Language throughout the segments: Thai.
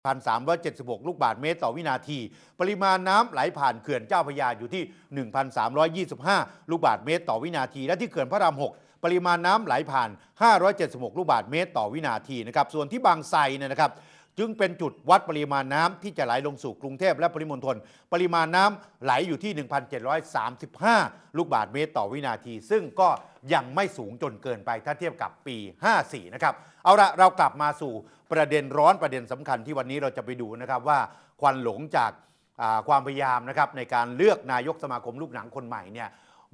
1,376 ลูกบาศก์เมตรต่อวินาที ปริมาณน้ำไหลผ่านเขื่อนเจ้าพระยาอยู่ที่ 1,325 ลูกบาศก์เมตรต่อวินาที และที่เขื่อนพระราม 6 ปริมาณน้ำไหลผ่าน 576 ลูกบาศก์เมตรต่อวินาทีนะครับ ส่วนที่บางไทรเนี่ยนะครับ จึงเป็นจุดวัดปริมาณน้ำที่จะไหลลงสู่กรุงเทพและปริมณฑลปริมาณน้ำไหลอยู่ที่ 1,735 ลูกบาศก์เมตรต่อวินาที ซึ่งก็ยังไม่สูงจนเกินไปถ้าเทียบกับปี 54 นะครับ เอาละเรากลับมาสู่ประเด็นร้อนประเด็นสำคัญที่วันนี้เราจะไปดูนะครับว่าควันหลงจากาความพยายามนะครับในการเลือกนายกสมาคมลูกหนังคนใหม่เนี่ย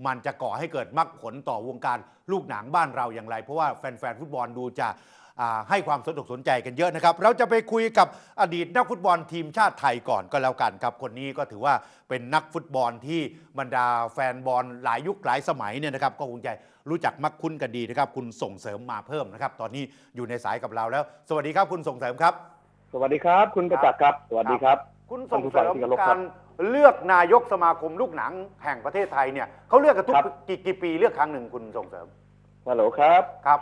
มันจะก่อให้เกิดมรรคผลต่อวงการลูกหนังบ้านเราอย่างไร เพราะว่าแฟนๆฟุตบอลดูจะ ให้ความสนอกสนใจกันเยอะนะครับ เราจะไปคุยกับอดีตนักฟุตบอลทีมชาติไทยก่อนก็แล้วกันครับ คนนี้ก็ถือว่าเป็นนักฟุตบอลที่บรรดาแฟนบอลหลายยุคหลายสมัยเนี่ยนะครับ ก็คงจะรู้จักมักคุ้นกันดีนะครับ คุณส่งเสริมมาเพิ่มนะครับ ตอนนี้อยู่ในสายกับเราแล้ว สวัสดีครับคุณส่งเสริมครับ สวัสดีครับ คุณประจักษ์ครับ สวัสดีครับ คุณส่งเสริมท่านผู้ฟังที่เคารพครักาบรเลือกนายกสมาคมลูกหนังแห่งประเทศไทยเนี่ยเขาเลือกกันทุกครับกี่กี่ปีเลือกครั้งหนึ่งคุณส่งเสริมฮัลโหลครับครับ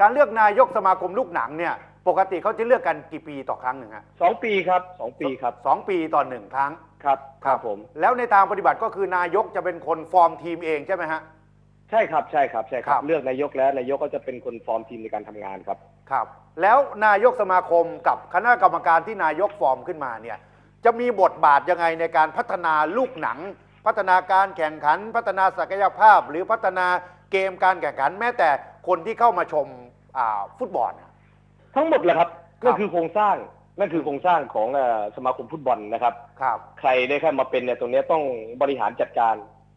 การเลือกนายกสมาคมลูกหนังเนี่ย ปกติเขาจะเลือกกันกี่ปีต่อครั้งหนึ่งฮะสองปีครับสองปีครับสองปีต่อหนึ่งครั้งครับครับผม แล้วในทางปฏิบัติก็คือนายกจะเป็นคนฟอร์มทีมเองใช่ไหมฮะใช่ครับใช่ครับใช่คครัรับ บ เลือกนายกแล้วนายกก็จะเป็นคนฟอร์มทีมในการทำงานครับ ครับ แล้วนายกสมาคมกับคณะกรรมการที่นายกฟอร์มขึ้นมาเนี่ยจะมีบทบาทยังไงในการพัฒนาลูกหนัง พัฒนาการแข่งขัน พัฒนาศักยภาพ หรือพัฒนาเกมการแข่งขันแม้แต่ คนที่เข้ามาชมอ่าฟุตบอลนะทั้งหมดแหละครับครับนั่นคือโครงสร้างนั่นคือโครงสร้างของเอ่อสมาคมฟุตบอลนะครับครับใครได้เข้ามาเป็นเนี่ยตรงเนี้ยต้องบริหารจัดการ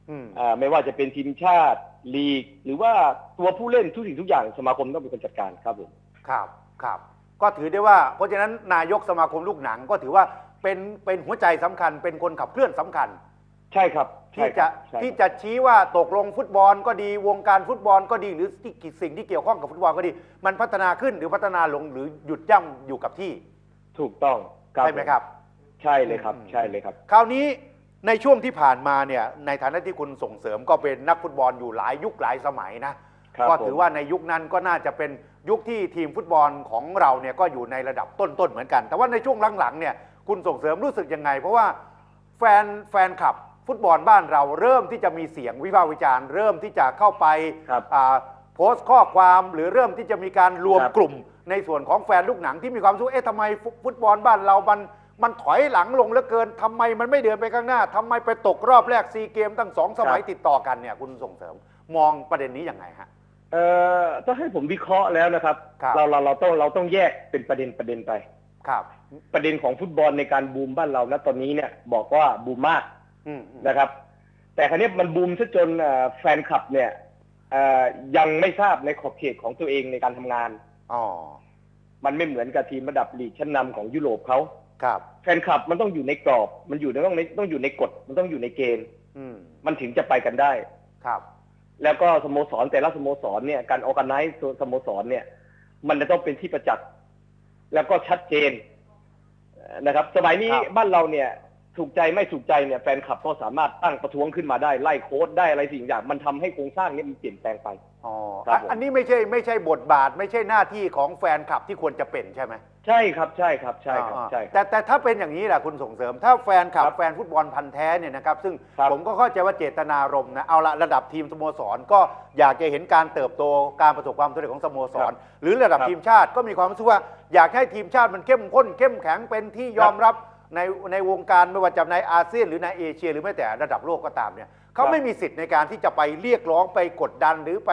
อืมเอ่อไม่ว่าจะเป็นทีมชาติลีก หรือว่าตัวผู้เล่นทุกสิ่งทุกอย่างสมาคมต้องเป็นคนจัดการครับผมครับครับ ก็ถือได้ว่า เพราะฉะนั้นนายกสมาคมลูกหนังก็ถือว่าเป็นเป็นหัวใจสำคัญเป็นคนขับเคลื่อนสำคัญ ใช่ครับใช่ที่คจะรับใช่ที่จะชี้ว่าตกลงฟุตบอลก็ดีวงการฟุตบอลก็ดีหรือที่สิ่งที่เกี่ยวข้องกับฟุตบอลก็ดี มันพัฒนาขึ้นหรือพัฒนาลงหรือหยุดย่ำอยู่กับที่ถูกต้องใช่ไหมครับ ใช่เลยครับ อืม ใช่เลยครับ คราวนี้ในช่วงที่ผ่านมาเนี่ยในฐานะที่คุณส่งเสริมก็เป็นนักฟุตบอลอยู่หลายยุคหลายสมัยนะครับก็ถือผม ว่าในยุคนั้นก็น่าจะเป็นยุคที่ทีมฟุตบอลของเราเนี่ยก็อยู่ในระดับต้นๆเหมือนกัน แต่ว่าในช่วงหลังๆเนี่ยคุณส่งเสริมรู้สึกยังไง เพราะว่าแฟนแฟนคลับ ฟุตบอลบ้านเราเริ่มที่จะมีเสียงวิพากษ์วิจารณ์ เริ่มที่จะเข้าไปครับอ่าโพสต์ข้อความหรือเริ่มที่จะมีการรวมครับ กลุ่ม ในส่วนของแฟนลูกหนังที่มีความรู้สึกเอ๊ะทำไมฟุฟุตบอลบ้านเรามันมันถอยหลังลงเหลือเกินทำไมมันไม่เดินไปข้างหน้าทำไมไปตกรอบแรกซีเกมตั้งสองสมัยครับติดต่อกันเนี่ยคุณส่งเสริมมองประเด็นนี้ยังไงฮะ เอ่อถ้าให้ผมวิเคราะห์แล้วนะครับ ครับ เราเราเราต้องเราต้องแยกเป็นประเด็นประเด็นไป ครับ ประเด็นของฟุตบอลในการบูมบ้านเราณตอนนี้เนี่ยบอกว่าบูมมากอืมอืม นะครับ แต่ครั้นี้มันบูมซะจนเอ่อแฟนคลับเนี่ยเอ่อยังไม่ทราบในขอบเขตของตัวเองในการทำงานอ๋อมันไม่เหมือนกับทีมระดับลีกชั้นนำของยุโรปเขาครับ แฟนคลับมันต้องอยู่ในกรอบ มันอยู่ในต้องในต้องอยู่ในกฎ มันต้องอยู่ในเกณฑ์อืมมันถึงจะไปกันได้ครับ แล้วก็สโมสรแต่ละสโมสรเนี่ยการออกกันไนซ์สโมสรเนี่ย มันจะต้องเป็นที่ประจักษ์แล้วก็ชัดเจนเอ่อนะครับ สมัยนี้ครับบ้านเราเนี่ย ถูกใจไม่ถูกใจเนี่ยแฟนคลับก็สามารถตั้งประท้วงขึ้นมาได้ไล่โค้ดได้อะไรสิ่งอย่าง มันทำให้โครงสร้างเนี้มันเปลี่ยนแปลงไป อ๋อครับผม อันนี้ไม่ใช่ไม่ใช่บทบาท ไม่ใช่หน้าที่ของแฟนคลับที่ควรจะเป็นใช่ไหมใช่ครับใช่ครับใช่ครับอ่าใช่ครับ แต่แต่ถ้าเป็นอย่างนี้แหละคุณส่งเสริม ถ้าแฟนคลับครับแฟนฟุตบอลพันธ์แท้เนี่ยนะครับ ซึ่งครับ ผมก็เข้าใจว่าเจตนารมณ์นะเอาละระดับทีมสโมสรก็อยากจะเห็นการเติบโตการประสบความสำเร็จของสโมสร หรือระดับครับทีมชาติก็มีความรู้สึกว่าอยากให้ทีมชาติมันเข้มข้นเข้มแข็งเป็นที่ยอมรับ ในในวงการไม่ว่าจะในอาเซียนหรือในเอเชีย หรือแม้แต่ระดับโลกก็ตามเนี่ยเขาครับไม่มีสิทธิ์ในการที่จะไปเรียกร้องไปกดดันหรือไป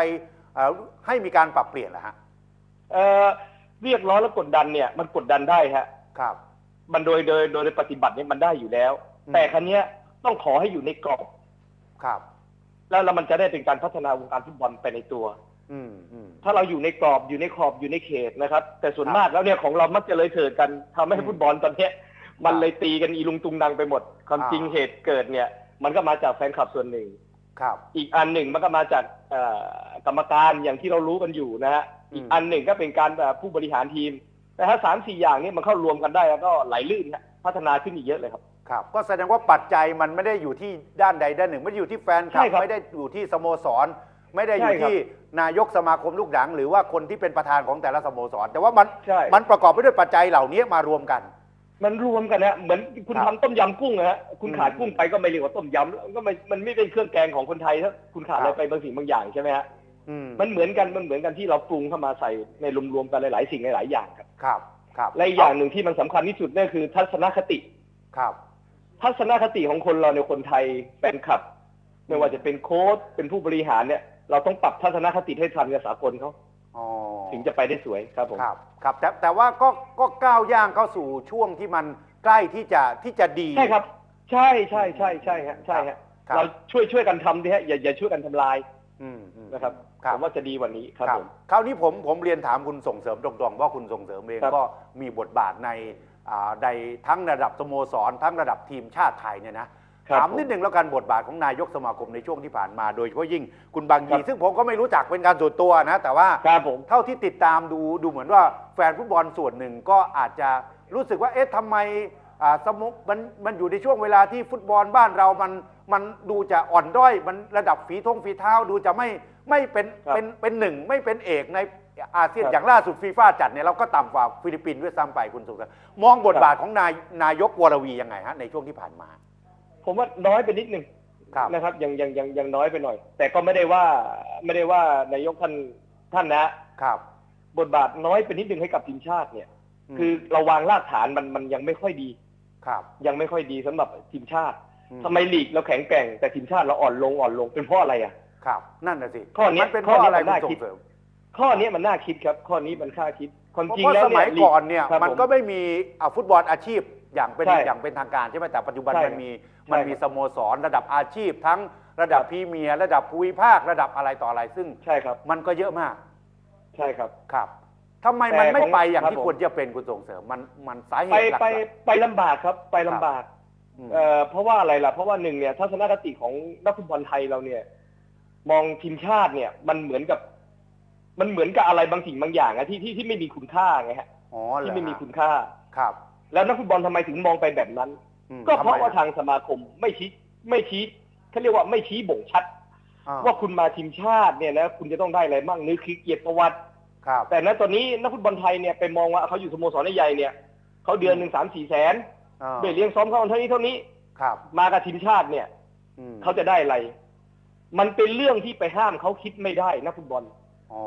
เอ่อให้มีการปรับเปลี่ยนเหรอฮะเอ่อเรียกร้องแล้วกดดันเนี่ยมันกดดันได้ฮะครับ มันโดยโดยโดยปฏิบัติเนี่ยมันได้อยู่แล้วอืมแต่ครั้นี้ยต้องขอให้อยู่ในกรอบครับ แล้วแล้วมันจะได้เป็นการพัฒนาวงการฟุตบอลไปในตัวอืมอืมถ้าเราอยู่ในกรอบอยู่ในขอบอยู่ในเขตนะครับ แต่ส่วนครับมากแล้วเนี่ยของเรามักจะเลยเถิดกันทำให้อืมฟุตบอลตอนเนี้ย มันเลยตีกันอีลุงตุงนังไปหมด ความอ่าจริงเหตุเกิดเนี่ย มันก็มาจากแฟนคลับส่วนหนึ่งครับ อีกอันหนึ่งมันก็มาจากเอ่อกรรมการอย่างที่เรารู้กันอยู่นะฮะอืมอีกอันหนึ่งก็เป็นการแบบผู้บริหารทีมแต่ถ้าสามสี่อย่างนี้มันเข้ารวมกันได้แล้วก็ไหลลื่นฮะพัฒนาขึ้นอีกเยอะเลยครับครับ ก็แสดงว่าปัจจัยมันไม่ได้อยู่ที่ด้านใดด้านหนึ่ง ไม่ได้อยู่ที่แฟนคลับใช่ครับไม่ได้อยู่ที่สโมสร ไม่ได้อยู่ใช่ครับที่นายกสมาคมลูกหนัง หรือว่าคนที่เป็นประธานของแต่ละสโมสร แต่ว่ามันใช่มันประกอบไปด้วยปัจจัยเหล่านี้มารวมกัน มันรวมกันนะเหมือนคุณครับทำต้มยำกุ้งนะฮะคุณอืมขาดกุ้งไปก็ไม่เรียกว่าต้มยำแล้วก็ไม่มันไม่เป็นเครื่องแกงของคนไทยถ้าคุณขาดอะไรครับไปบางสิ่งบางอย่างใช่ไหมฮะอืมมันเหมือนกันมันเหมือนกันที่เราปรุงเข้ามาใส่ในรวมๆกันหลายๆสิ่งหลายๆอย่างครับ ครับครับและอีกอย่างหนึ่งที่มันสำคัญที่สุดนั่นคือ ทัศนคติครับ ทัศนคติของคนเราในยคนไทยแฟนคลับ ไม่ว่าจะเป็นโค้ชเป็นผู้บริหารเนี่ย เราต้องปรับทัศนคติให้ทันกับสากลเขาอ๋อ ถึงจะไปได้สวยครับผมครับครับแต่แต่ว่าก็ก็ก้าวย่างเข้าสู่ช่วงที่มันใกล้ที่จะที่จะดี ใช่ครับ ใช่ใช่ใช่ใช่ฮะใช่ฮะครับ เราช่วยช่วยกันทำดิฮะอย่าอย่าช่วยกันทำลายอืมอืม นะครับครับ ผมว่าจะดีกวันนี้ครับผม คราวนี้ผมผมเรียนถามคุณส่งเสริมตรงๆว่าคุณส่งเสริมเองครับ ก็มีบทบาทในอ่าในทั้งระดับสโมสรทั้งระดับทีมชาติไทยเนี่ยนะครับ ถามนิดหนึ่งแล้วกันบทบาทของนายกสมาคมในช่วงที่ผ่านมา โดยเฉพาะยิ่งคุณบางครัยีบซึ่งผมก็ไม่รู้จักเป็นการส่วนตัวนะ แต่ว่าครับผมเท่าที่ติดตามดูดูเหมือนว่าแฟนฟุตบอลส่วนหนึ่งก็อาจจะรู้สึกว่าเอ๊ะทำไมอ่าสมมมันมันอยู่ในช่วงเวลาที่ฟุตบอลบ้านเรามันมันดูจะอ่อนด้อย มันระดับฝีทงฝีเท้าดูจะไม่ไม่เป็นครับเป็นเป็นหนึ่งไม่เป็นเอกในอาเซียนครับอย่างล่าสุดฟีฟ่าจัดเนี่ยเราก็ต่ำกว่าฟิลิปปินส์ด้วยซ้ำไปคุณสุขมองบทบาทของนายนายกวรวียังไงฮะในช่วงที่ผ่านมา ผมว่าน้อยไปนิดหนึ่งครับนะครับยังยังยังยังน้อยไปหน่อย แต่ก็ไม่ได้ว่าไม่ได้ว่านายกท่านท่านนะครับ บทบาทน้อยไปนิดหนึ่งให้กับทีมชาติเนี่ยมคือเราวางรากฐานมันมันยังไม่ค่อยดีครับ ยังไม่ค่อยดีสำหรับทีมชาติอืทำไมลีกเราแข็งแกร่งแต่ทีมชาติเราอ่อนลงอ่อนลงเป็นเพราะอะไรอะครับ นั่นน่ะสิข้อเนี้ยมันเป็นเพข้อราะเนี้อะไรยมันคุณน่าส่คิดงเสริมข้อนี้มันน่าคิดครับ ข้อนี้มันค่าคิดความเพราะจริงเพราะแล้วสเนี่มัยยลีก่อนเนี่ยครับมันผก็ไม่มีอะฟุตบอลอาชีพ อย่างเป็นใช่อย่างเป็นทางการใช่ไหมแต่ปัจจุบันใช่มันมีใช่มันมีครับ สโมสรระดับอาชีพ ทั้งระดับครับพรีเมียร์ระดับภูมิภาคระดับอะไรต่ออะไรซึ่งใช่ครับ มันก็เยอะมากใช่ครับ ครับทำไมมันแต่ไม่ของไปอย่างครับที่ผม ควรจะเป็นคุณส่งเสริมมันมันสาเหไปตุหลักไปๆไปลำบากครับไปลำบากอืม เอ่อเพราะว่าอะไรล่ะ เพราะว่าหนึ่งเนี่ยทัศนคติของนักฟุตบอลไทยเราเนี่ย มองทีมชาติเนี่ย มันเหมือนกับ มันเหมือนกับอะไรบางสิ่งบางอย่างอะที่ที่ที่ไม่มีคุณค่าไงฮะอ๋อเหรที่อไม่มีฮะคุณค่า ครับ แล้วนักฟุตบอลทำไมถึงมองไปแบบนั้นอืมก็เพราะทำไมว่าทางสมาคมไม่ชี้ไม่ชี้เขาเรียกว่าไม่ชี้บ่งชัดอ่าว่าคุณมาทีมชาติเนี่ยนะคุณจะต้องได้อะไรบ้างนี่คือเกียรติประวัติครับแต่ณตอนนี้นักฟุตบอลไทยเนี่ยไปมองว่าเขาอยู่สโมสรใหญ่ๆเนี่ยเขาเดือนหนึ่งสามสี่แสนอ่าเบี้ยเลี้ยงซ้อมเขาเท่านี้เท่านี้ครับ มากับทีมชาติเนี่ยอืมเขาจะได้อะไร มันเป็นเรื่องที่ไปห้ามเขาคิดไม่ได้นักฟุตบอลอ๋อ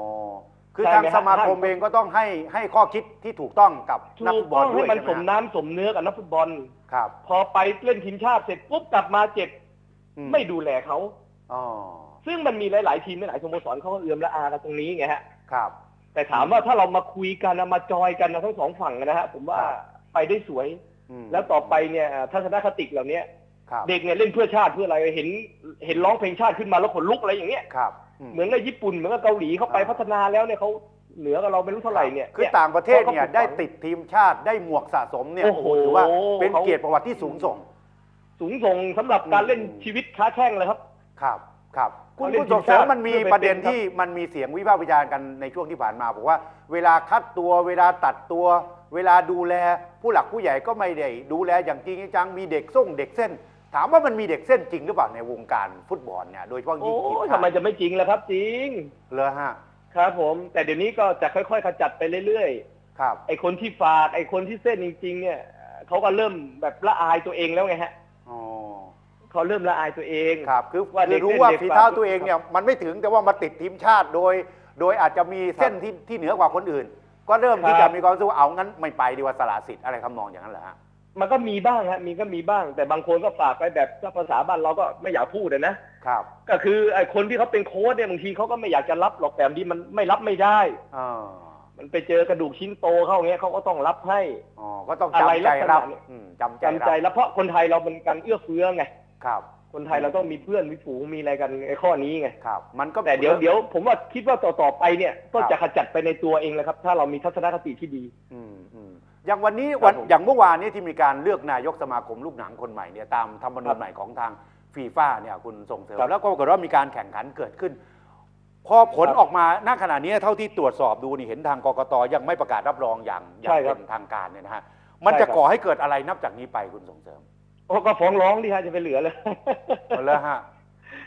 คือใช่ทางไหมฮะสมาคมท่านเองก็ต้องให้ให้ข้อคิดที่ถูกต้องกับนักถูฟุกตบอต้ลองด้วให้ยมันใช่สมไหมฮะน้ำสมเนื้อกับนักฟุตบอล ครับพอไปเล่นทีมชาติเสร็จปุ๊บกลับมาเจ็บอืไม่ดูแลเขา อ๋อซึ่งมันมีหลาย ๆ ทีมหลายๆสโมสรเขาก็เอื้อมละอากันตรงนี้ไงฮะ ครับ แต่ถามว่าถ้าเรามาคุยกันนะมาจอยกันนะทั้งสองฝั่งนะฮะผมว่าครับ ไปได้สวยอืมแล้วต่อไปเนี่ยเอ่อทัศนคติเหล่านี้ครับเด็กเนี่ยเล่นเพื่อชาติเพื่ออะไรเห็นเห็นร้องเพลงชาติขึ้นมาแล้วขนลุกอะไรอย่างเงี้ยครับ เหมือนกับญี่ปุ่นเหมือนกับเกาหลีเขาไปอ่าพัฒนาแล้วเนี่ยเขาเหนือกับเราไม่รู้เท่าไหร่เนี่ยคือต่างประเทศเนี่ยขาก็ได้ติดทีมชาติได้หมวกสะสมเนี่ยโอ้โอ้โหโหถือว่าเป็นเขาเกียรติประวัติที่สูงส่ง สูงส่งสำหรับการอืมเล่นชีวิตค้าแข้งเลยครับ ครับครับคุณเขาเล่นคุณส่งเสริมทีมชาติมันมีเพื่อไปประเด็นเป็นครับที่มันมีเสียงวิพากษ์วิจารณ์กันในช่วงที่ผ่านมาบอกว่า เวลาคัดตัวเวลาตัดตัว เวลาดูแลผู้หลักผู้ใหญ่ก็ไม่ได้ดูแลอย่างจริงจังมีเด็กส่งเด็กเส้น ถามว่ามันมีเด็กเส้นจริงหรือเปล่าในวงการฟุตบอลเนี่ยโดยเฉพาะยิ่โอ้งทีมยชาทำไมติจะไม่จริงล่ะครับจริง เลยฮะครับผม แต่เดี๋ยวนี้ก็จะค่อยๆขจัดไปเรื่อยครับ ๆ ไอ้คนที่ฝากไอ้คนที่เส้นจริง ๆ เนี่ยเขาก็เริ่มแบบละอายตัวเองแล้วไงฮะอ๋อ เขาเริ่มละอายตัวเอง ครับ คือว่าเด็คืกอรู้เส้นว่าเด็กฝีเท้าฝากตัวเองเนี่ยมันไม่ถึงแต่ว่ามาติดทีมชาติโดย โดยอาจจะมีเส้นที่ที่เหนือกว่าคนอื่น ก็เริ่มที่ครัจะบ มีความรู้สึกว่าเอางั้นไม่ไปดีกว่าสละสิทธิ์อะไรคำนองอย่างนั้นเหรอฮะ มันก็มีบ้างฮะมีก็มีบ้าง แต่บางคนก็ฝากไปแบบถ้าภาษาบ้านเราก็ไม่อยากพูดอะนะครับ ก็คือไอ้คนที่เขาเป็นโค้ชเนี่ยบางทีเขาก็ไม่อยากจะรับหรอกแต่บางทีมันไม่รับไม่ได้อ๋อมันไปเจอกระดูกชิ้นโตเข้าอย่างเงี้ยเขาก็ต้องรับให้อ๋อก็ต้องอะไรจำใจรับลักษณะเนี่ยอืมจำใจจำใจรับแล้วเพราะคนไทยเราเป็นการเอื้อเฟื้อไงครับ คนไทยเราต้องมีเพื่อนมีฝูงมีอะไรกันไอ้ข้อนี้ไงครับ มันก็แต่เดี๋ยวเดี๋ยวผมว่าคิดว่าต่อต่อไปเนี่ยก็ครับจะขจัดไปในตัวเองเลยครับ ถ้าเรามีทัศนคติที่ดี อืม อืมอย่างวันนี้ครับวันผม อย่างเมื่อวานนี้ที่มีการเลือกนายกสมาคมลูกหนังคนใหม่เนี่ยตามธรรมนูครัญบใหม่ของทางฟีฟ่าเนี่ยคุณส่งเสริมครับแล้วก็ปรากฏว่ามีการแข่งขันเกิดขึ้น พอผลครับออกมาณขณะนี้เท่าที่ตรวจสอบดูนี่เห็นทางกกตยังไม่ประกาศรับรองอย่างอย่าใช่งครับเป็นทางการเนี่ยนะฮะมันใช่จะครับ ก่อให้เกิดอะไรนับจากนี้ไปคุณส่งเสริมโอ้ก็ฟ้องร้องดิฮะจะไปเหลือเลยเอาแล้วฮะ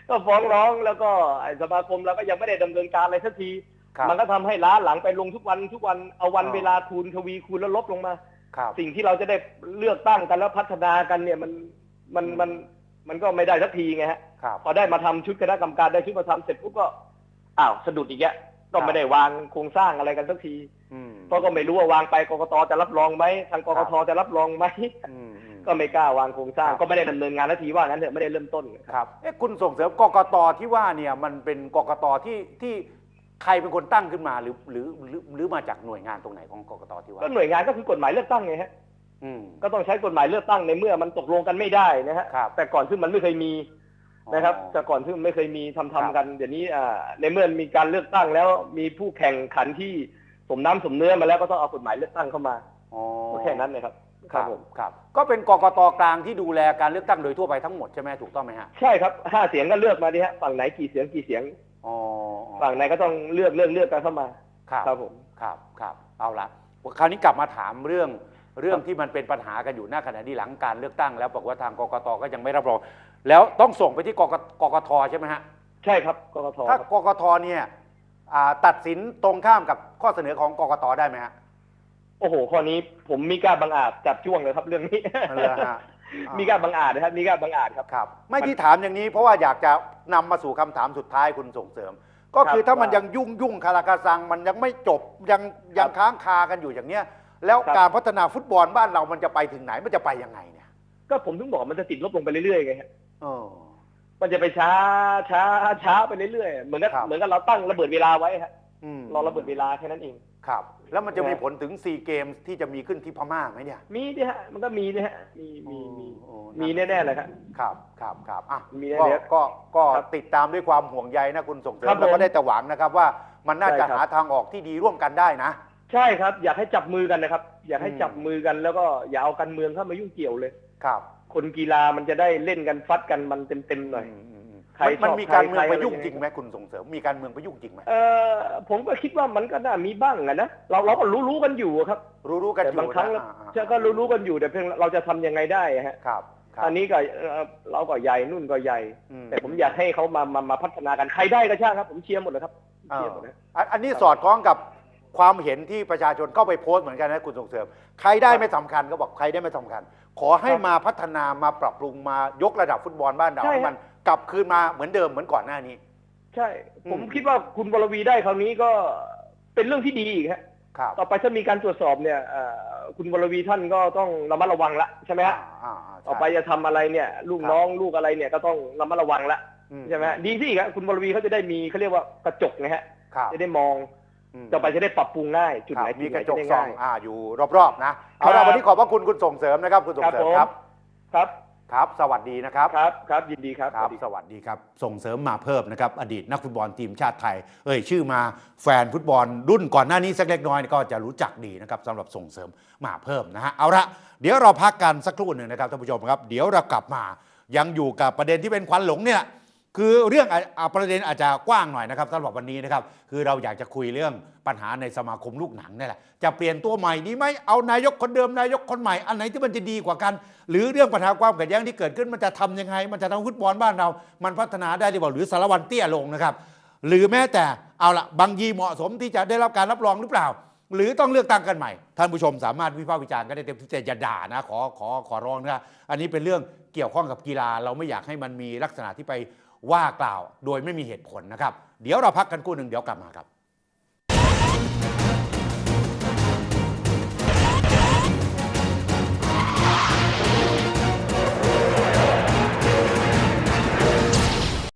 ก็ฟ้องร้องแล้วก็ไอ้สมาคมเราก็ยังไม่ได้ดำเนินการอะไรสักที ครับมันก็ทำให้ล้าหลังไปลงทุกวันทุกวันเอาวันอ๋อ เวลาคูณทวีคูณแล้วลบลงมา ครับ สิ่งที่เราจะได้เลือกตั้งกันแล้วพัฒนากันเนี่ยมันมันอืมมันมันก็ไม่ได้สักทีไงฮะ ครับ พอได้มาทำชุดคณะกรรมการได้ชุดมาทำเสร็จปุ๊บก็อ้าวสะดุดอีกแล้วก็ครับไม่ได้วางโครงสร้างอะไรกันสักทีอืมเพราะก็ไม่รู้ว่าวางไปกกตจะรับรองไหมทางกกตจะรับรองไหม อืมอืม ก็ไม่กล้าวางโครงสร้างครับ ก็ไม่ได้ดำเนินงานสักทีว่างั้นเถอะไม่ได้เริ่มต้นครับ เอ๊ะคุณส่งเสริมกกตที่ว่าเนี่ยมันเป็นกกตที่ที่ ใครเป็นคนตั้งขึ้นมาหรือหรือหรือหรือมาจากหน่วยงานตรงไหนของกกตที่ว่าก็หน่วยงานก็คือกฎหมายเลือกตั้งไงฮะอืมก็ต้องใช้กฎหมายเลือกตั้งในเมื่อมันตกลงกันไม่ได้นะฮะครับแต่ก่อนซึ่งมันไม่เคยมีนะครับอ๋อแต่ก่อนซึ่งไม่เคยมีทำครับทำกันเดี๋ยวนี้อ่าในเมื่อมีการเลือกตั้งแล้วมีผู้แข่งขันที่สมน้ำสมเนื้อมาแล้วก็ต้องเอากฎหมายเลือกตั้งเข้ามาอ๋อก็แค่นั้นเลยครับครับผมครับ ก็เป็นกกตกลางที่ดูแลการเลือกตั้งโดยทั่วไปทั้งหมดใช่ไหมถูกต้องไหมฮะใช่ครับห้าเสียงก็เลือกมาดิฮะฝั่งไหนกี่เสียงกี่เสียงอ๋อ ฝั่งไหนก็ต้องเลือกเลือกเลือกกันเข้ามาครับครับผมครับครับเอาละคราวนี้กลับมาถามเรื่องเรื่องที่มันเป็นปัญหากันอยู่หน้าขณะที่หลังการเลือกตั้ง แล้วบอกว่าทางกกตก็ยังไม่รับรองแล้วต้องส่งไปที่กกกกทใช่ไหมฮะใช่ครับกกตถ้ากกทเนี่ยอ่าตัดสินตรงข้ามกับข้อเสนอของกกตได้ไหมฮะโอ้โหข้อนี้ผมมีกล้าบังอาจจับจ้วงเลยครับเรื่องนี้เอาเลยฮะมีกล้าบังอาจนะครับมีกล้าบังอาจครับครับ ไม่ที่ถามอย่างนี้เพราะว่าอยากจะนำมาสู่คำถามสุดท้ายคุณส่งเสริม ก็คือครับถ้ามันว่ายัยังยุ่งยุ่งคาราคาซังมันยังไม่จบยังยังครับค้างคากันอยู่อย่างเนี้ย แล้วครับการพัฒนาฟุตบอลบ้านเรามันจะไปถึงไหนมันจะไปยังไงเนี่ย ก็ผมถึงบอกมันจะติดลบลงไปเรื่อยๆไงฮะเออมันจะไปช้าช้าช้าไปเรื่อยๆเหมือนกับครับเหมือนกับเราตั้งระเบิดเวลาไว้ฮะอืมรอระเบิดเวลาแค่นั้นเองครับ แล้วมันจะมีนะผลถึงซีเกมที่จะมีขึ้นที่พม่าไหมเนี่ย มีดิฮะมันก็มีดิฮะมีมีมีโอ้มีแน่ๆเลยครับ ครับครับครับอะมีแน่ก็ๆก็ก็ครับติดตามด้วยความห่วงใยนะคุณส่งเสริมครับแล้วผก็มได้แต่หวังนะครับว่ามันน่าจะใช่ครับ หาทางออกที่ดีร่วมกันได้นะ ใช่ครับ อยากให้จับมือกันนะครับ อยากให้อืม จับมือกันแล้วก็อย่าเอาการเมืองเข้ามายุ่งเกี่ยวเลย ครับคนกีฬามันจะได้เล่นกันฟัดกันมันเต็มๆหน่อยมอืมอืม ใครมันมันชอบมีการเมืองใครไปยุ่งอะไรจริงไหมคุณส่งเสริมมีการเมืองไปยุ่งจริงไหมเออผมก็คิดว่ามันก็น่ามีบ้างอะนะเราเราก็รู้รู้ๆกันอยู่ครับ รู้รู้ๆกันแต่อยู่บางครั้งนะเราอ่าอ่าจะก็รู้รู้ๆกันอยู่แต่เพียงเราจะทำยังไงได้อะฮะครับครับอันนี้ก็เอ่อเราก็ใหญ่นุ่นก็ใหญ่อืมแต่ผมอยากให้เขามามามาพัฒนากันใครได้ก็ช่างครับ ผมเชียร์หมดเลยครับเอเชียอร์หมดเลยอันอันนี้สอดคล้องกับความเห็นที่ประชาชนเข้าไปโพสต์เหมือนกันนะคุณส่งเสริม ใครได้ครับไม่สำคัญก็บอกใครได้ไม่สำคัญ ขอให้ครับมาพัฒนามาปรับปรุงมายกระดับฟุตบอลบ้านเราใช่ให้ครับ มันกลับคืนมาเหมือนเดิมเหมือนก่อนหน้านี้ ใช่ผมอืมคิดว่าคุณบรวีได้คราวนี้ก็เป็นเรื่องที่ดีอีกฮะครับต่อไปถ้ามีการตรวจสอบเนี่ยเอ่อคุณบรวีท่านก็ต้องระมัดระวังละใช่ไหมฮะอ่าอ่าใช่ ต่อไปจะทำอะไรเนี่ย ลูกครับน้องลูกอะไรเนี่ยก็ต้องระมัดระวังละอืใช่ไหมฮะดีที่ครับคุณบรวีเขาจะได้มีเขาเรียกว่ากระจกนะฮะ ครับ จะได้มองม ต่อไปจะได้ปรับปรุงง่ายจุดครับไหนมีจุดกไหนระจจะกได้ส่อง่างยอ่าอยู่รอบๆนะเอาครัละบวันนี้ขอบพระคุณคุณส่งเสริมนะครับ คุณส่งเสริมครับผมครับครับครับ สวัสดีนะครับ ครับครับยินดีครับครับสวัสดีสวัสดีครับ ส่งเสริมมาเพิ่มนะครับ อดีตนักฟุตบอลทีมชาติไทย เอ่ยชื่อมาแฟนฟุตบอลรุ่นก่อนหน้านี้สักเล็กน้อยก็จะรู้จักดีนะครับสำหรับส่งเสริมมาเพิ่มนะฮะเอาละเดี๋ยวเราพักกันสักครู่หนึ่งนะครับท่านผู้ชมครับ เดี๋ยวเรากลับมายังอยู่กับประเด็นที่เป็นควันหลงเนี่ย คือเรื่องอประเด็นอาจจะกว้างหน่อยนะครับสำหรับวันนี้นะครับ คือเราอยากจะคุยเรื่องปัญหาในสมาคมลูกหนังนี่แหละจะเปลี่ยนตัวใหม่ดีไหมเอานายกคนเดิมนายกคนใหม่อันไหนที่มันจะดีกว่ากัน หรือเรื่องปัญหาความขัดแย้งที่เกิดขึ้นมันจะทำยังไง มันจะทำฟุตบอลบ้านเรา มันพัฒนาได้หรือเปล่าหรือสารวันเตี้ยลงนะครับหรือแม้แต่เอาละบางยีเหมาะสมที่จะได้รับการรับรองหรือเปล่า หรือต้องเลือกตั้งกันใหม่ ท่านผู้ชมสามารถวิพากษ์วิจารณ์ก็ได้เต็มที่แต่อย่าด่านะขอขอขอร้องนะอันนี้เป็นเรื่องเกี่ยวข้องกับกีฬาเราไม่อยากให้มันมีลักษณะที่ไป ว่ากล่าวโดยไม่มีเหตุผลนะครับ เดี๋ยวเราพักกันกู้หนึ่งเดี๋ยวกลับมาครับ